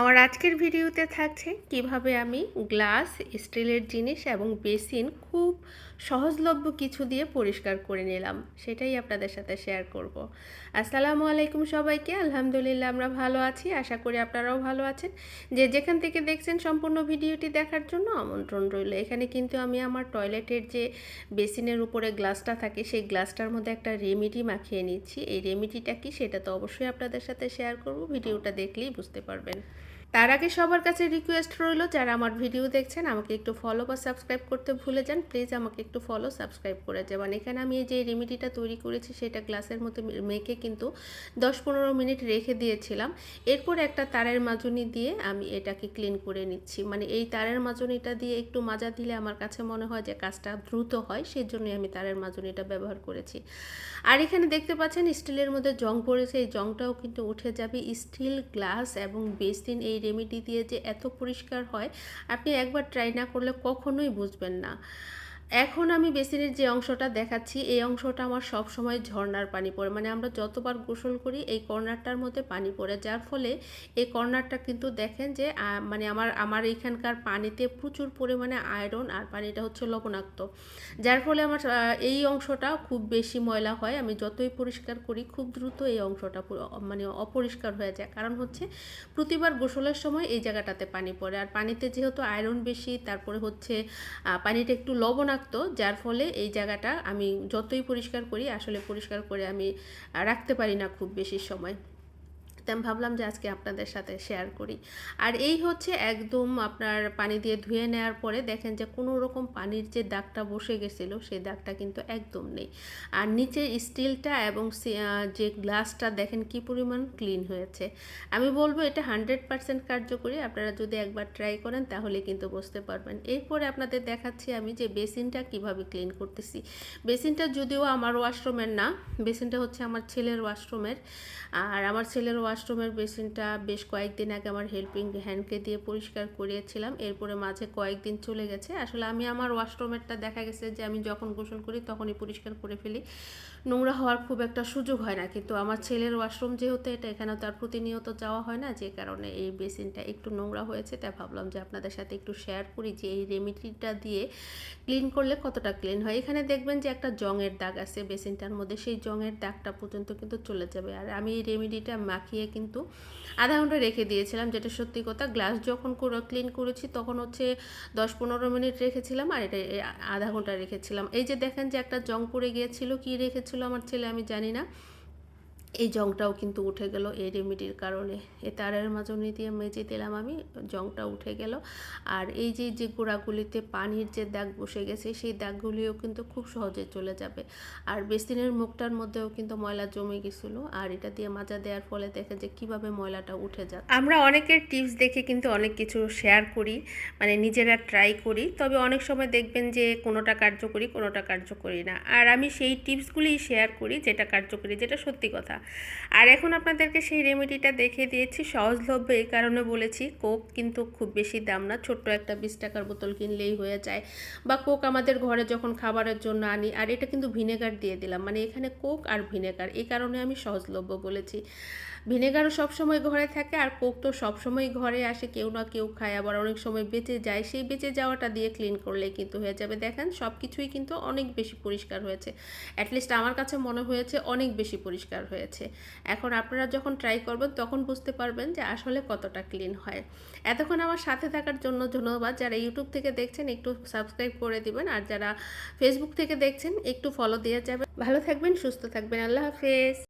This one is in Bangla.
আমার আজকের ভিডিওতে থাকছে কীভাবে আমি গ্লাস, স্টিলের জিনিস এবং বেসিন খুব সহজলভ্য কিছু দিয়ে পরিষ্কার করে নিলাম। সেটাই আপনাদের সাথে শেয়ার করব। আসসালামু আলাইকুম সবাইকে। আলহামদুলিল্লাহ আমরা ভালো আছি। আশা করি আপনারাও ভালো আছেন। যে যেখান থেকে দেখছেন সম্পূর্ণ ভিডিওটি দেখার জন্য আমন্ত্রণ রইল। এখানে কিন্তু আমি আমার টয়লেটের যে বেসিনের উপরে গ্লাসটা থাকে, সেই গ্লাসটার মধ্যে একটা রেমিডি মাখিয়ে নিচ্ছি। এই রেমিডিটা কি সেটা তো অবশ্যই আপনাদের সাথে শেয়ার করব। ভিডিওটা দেখলেই বুঝতে পারবেন। তার আগে সবার কাছে রিকোয়েস্ট রইল, যারা আমার ভিডিও দেখছেন, আমাকে একটু ফলো বা সাবস্ক্রাইব করতে ভুলে যান প্লিজ আমাকে একটু ফলো সাবস্ক্রাইব করে যাবেন এখানে আমি যে রেমিডিটা তৈরি করেছি, সেটা গ্লাসের মতো মেখে কিন্তু দশ পনেরো মিনিট রেখে দিয়েছিলাম। এরপর একটা তারের মাজনি দিয়ে আমি এটাকে ক্লিন করে নিচ্ছি। মানে এই তারের মাজনিটা দিয়ে একটু মাজা দিলে আমার কাছে মনে হয় যে কাজটা দ্রুত হয় সেই জন্যই আমি তারের মাজনিটা ব্যবহার করেছি। আর এখানে দেখতে পাচ্ছেন স্টিলের মধ্যে জং পড়েছে, এই জংটাও কিন্তু উঠে যাবে। স্টিল গ্লাস এবং বেসিন এই রেমেডি দিয়ে যে এত পরিষ্কার হয় আপনি একবার ট্রাই না করলে কখনোই বুঝবেন না। এখন আমি বেসিনের যে অংশটা দেখাচ্ছি, এই অংশটা আমার সব সময় ঝর্নার পানি পড়ে। মানে আমরা যতবার গোসল করি, এই কর্নারটার মধ্যে পানি পড়ে। যার ফলে এই কর্নারটা কিন্তু দেখেন যে মানে আমার আমার এখানকার পানিতে প্রচুর পরিমাণে আয়রন আর পানিটা হচ্ছে লবণাক্ত। যার ফলে আমার এই অংশটা খুব বেশি ময়লা হয়। আমি যতই পরিষ্কার করি, খুব দ্রুত এই অংশটা মানে অপরিষ্কার হয়ে যায়। কারণ হচ্ছে, প্রতিবার গোসলের সময় এই জায়গাটাতে পানি পড়ে। আর পানিতে যেহেতু আয়রন বেশি, তারপরে হচ্ছে পানিটা একটু লবণাক্ত থাকতো যার ফলে এই জায়গাটা আমি যতই পরিষ্কার করি, আসলে পরিষ্কার করে আমি রাখতে পারি না খুব বেশি সময়। তাই আমি ভাবলাম যে আজকে আপনাদের সাথে শেয়ার করি। আর এই হচ্ছে একদম আপনার পানি দিয়ে ধুয়ে নেওয়ার পরে দেখেন যে কোনো রকম পানির যে দাগটা বসে গেছিল, সেই দাগটা কিন্তু একদম নেই। আর নিচের স্টিলটা এবং যে গ্লাসটা দেখেন কি পরিমাণ ক্লিন হয়েছে। আমি বলব এটা হান্ড্রেড পারসেন্ট কার্যকরী, আপনারা যদি একবার ট্রাই করেন তাহলে কিন্তু বুঝতে পারবেন। এরপরে আপনাদের দেখাচ্ছি আমি যে বেসিনটা কীভাবে ক্লিন করতেছি। বেসিনটা যদিও আমার ওয়াশরুমের না, বেসিনটা হচ্ছে আমার ছেলের ওয়াশরুমের আর আমার ছেলের ওয়াশরুমের বেসিনটা বেশ কয়েকদিন আগে আমার হেল্পিং হ্যান্ডকে দিয়ে পরিষ্কার করিয়েছিলাম। এরপরে মাঝে কয়েকদিন চলে গেছে। আসলে আমি আমার ওয়াশরুমেরটা দেখা গেছে যে, আমি যখন গোসল করি তখনই পরিষ্কার করে ফেলি। নোংরা হওয়ার খুব একটা সুযোগ হয় না। কিন্তু আমার ছেলের ওয়াশরুম যেহেতু এটা এখানে তার প্রতিনিয়ত যাওয়া হয় না। যে কারণে এই বেসিনটা একটু নোংরা হয়েছে। তাই ভাবলাম যে, আপনাদের সাথে একটু শেয়ার করি যে, এই রেমিডিটা দিয়ে ক্লিন করলে কতটা ক্লিন হয়? এখানে দেখবেন যে, একটা জংয়ের দাগ আছে বেসিনটার মধ্যে। সেই জংয়ের দাগটা পর্যন্ত কিন্তু চলে যাবে। আর আমি এই রেমিডিটা মাখিয়ে কিন্তু আধা ঘণ্টা রেখে দিয়েছিলাম, যেটা সত্যি কথা গ্লাস যখন ক্লিন করেছি তখন হচ্ছে দশ পনেরো মিনিট রেখেছিলাম আর এটা আধা ঘণ্টা রেখেছিলাম। এই যে দেখেন যে একটা জং পড়ে গিয়েছিল, কি রেখেছিল আমার ছেলে আমি জানি না। এই জংটাও কিন্তু উঠে গেল এই রেমিডির কারণে। এ তারের মাজনি দিয়ে মেজে দিলাম আমি, জংটা উঠে গেল। আর এই যে যে গোড়াগুলিতে পানির যে দাগ বসে গেছে, সেই দাগগুলিও কিন্তু খুব সহজে চলে যাবে। আর বেসিনের মুখটার মধ্যেও কিন্তু ময়লা জমে গেছিল, আর এটা দিয়ে মাজা দেওয়ার ফলে দেখে যে কীভাবে ময়লাটা উঠে যায় আমরা অনেকের টিপস দেখে কিন্তু অনেক কিছু শেয়ার করি মানে নিজেরা ট্রাই করি। তবে অনেক সময় দেখবেন যে কোনোটা কার্যকরী কোনোটা কার্যকরী না। আর আমি সেই টিপসগুলিই শেয়ার করি যেটা কার্যকরী, যেটা সত্যি কথা। আর এখন আপনাদেরকে সেই রেমেডিটা দেখিয়ে দিয়েছি, সহজলভ্য এই কারণে বলেছি, কোক কিন্তু খুব বেশি দাম না, ছোট্ট একটা বিশ টাকার বোতল কিনলেই হয়ে যায়। বা কোক আমাদের ঘরে যখন খাবারের জন্য আনি, আর এটা কিন্তু ভিনেগার দিয়ে দিলাম মানে এখানে কোক আর ভিনেগার, এই কারণে আমি সহজলভ্য বলেছি। ভিনেগারও সবসময় ঘরে থাকে, আর কোক তো সবসময় ঘরে আসে, কেউ না কেউ খায়, আবার অনেক সময় বেঁচে যায়, সেই বেঁচে যাওয়াটা দিয়ে ক্লিন করলে কিন্তু হয়ে যাবে। দেখেন সব কিছুই কিন্তু অনেক বেশি পরিষ্কার হয়েছে অ্যাটলিস্ট আমার কাছে মনে হয়েছে অনেক বেশি পরিষ্কার হয়েছে। এখন আপনারা যখন ট্রাই করবেন, তখন বুঝতে পারবেন যে আসলে কতটা ক্লিন হয়। এতক্ষণ আমার সাথে থাকার জন্য ধন্যবাদ। যারা ইউটিউব থেকে দেখছেন, একটু সাবস্ক্রাইব করে দিবেন। আর যারা ফেসবুক থেকে দেখছেন, একটু ফলো দেওয়া যাবে ভালো থাকবেন, সুস্থ থাকবেন। আল্লাহ হাফেজ।